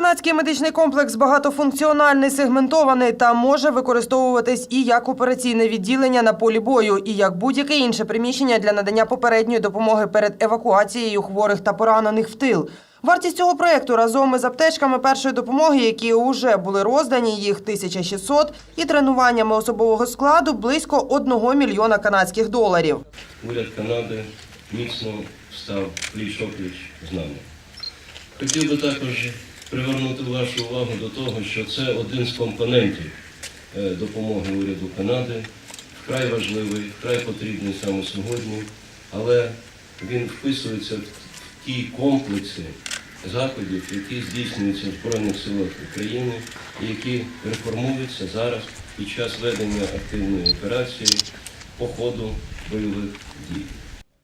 канадський медичний комплекс багатофункціональний, сегментований та може використовуватись і як операційне відділення на полі бою, і як будь-яке інше приміщення для надання попередньої допомоги перед евакуацією хворих та поранених в тил. Вартість цього проєкту разом із аптечками першої допомоги, які вже були роздані, їх 1600, і тренуваннями особового складу близько 1 мільйона канадських доларів. уряд Канади міцно став пліч-опліч з нами. Хотів би також привернути вашу увагу до того, що це один з компонентів е, допомоги уряду Канади, вкрай важливий, вкрай потрібний саме сьогодні, але він вписується в ті комплекси заходів, які здійснюються в Збройних силах України і які реформуються зараз під час ведення активної операції по ходу бойових дій.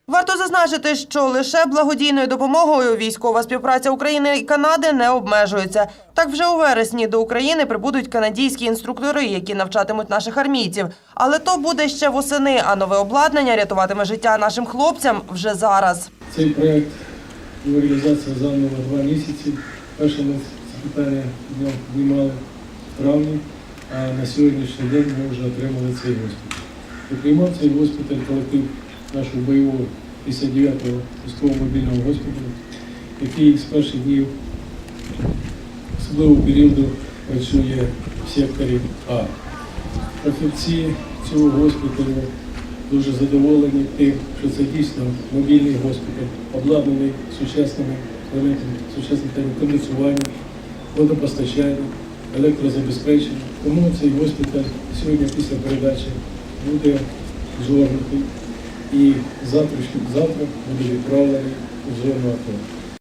Варто зазначити, що лише благодійною допомогою військова співпраця України і Канади не обмежується. Так вже у вересні до України прибудуть канадійські інструктори, які навчатимуть наших армійців. Але то буде ще восени, а нове обладнання рятуватиме життя нашим хлопцям вже зараз. Цей проект реалізація зайняла два місяці. Перше ми це питання ньому в травні, а на сьогоднішній день ми вже отримали цей госпіталь. Приймав цей госпіталь колектив нашого бойового 59-го військового мобільного госпіталю, який з перших днів особливого періоду працює в секторі А. Фахівці цього госпіталю дуже задоволені тим, що це дійсно мобільний госпіталь, обладнаний сучасними елементами, сучасним кондиціюванням, водопостачанням, електрозабезпеченням. Тому цей госпіталь сьогодні після передачі буде згорнутий і завтра, завтра буде відправлений у зону АТО.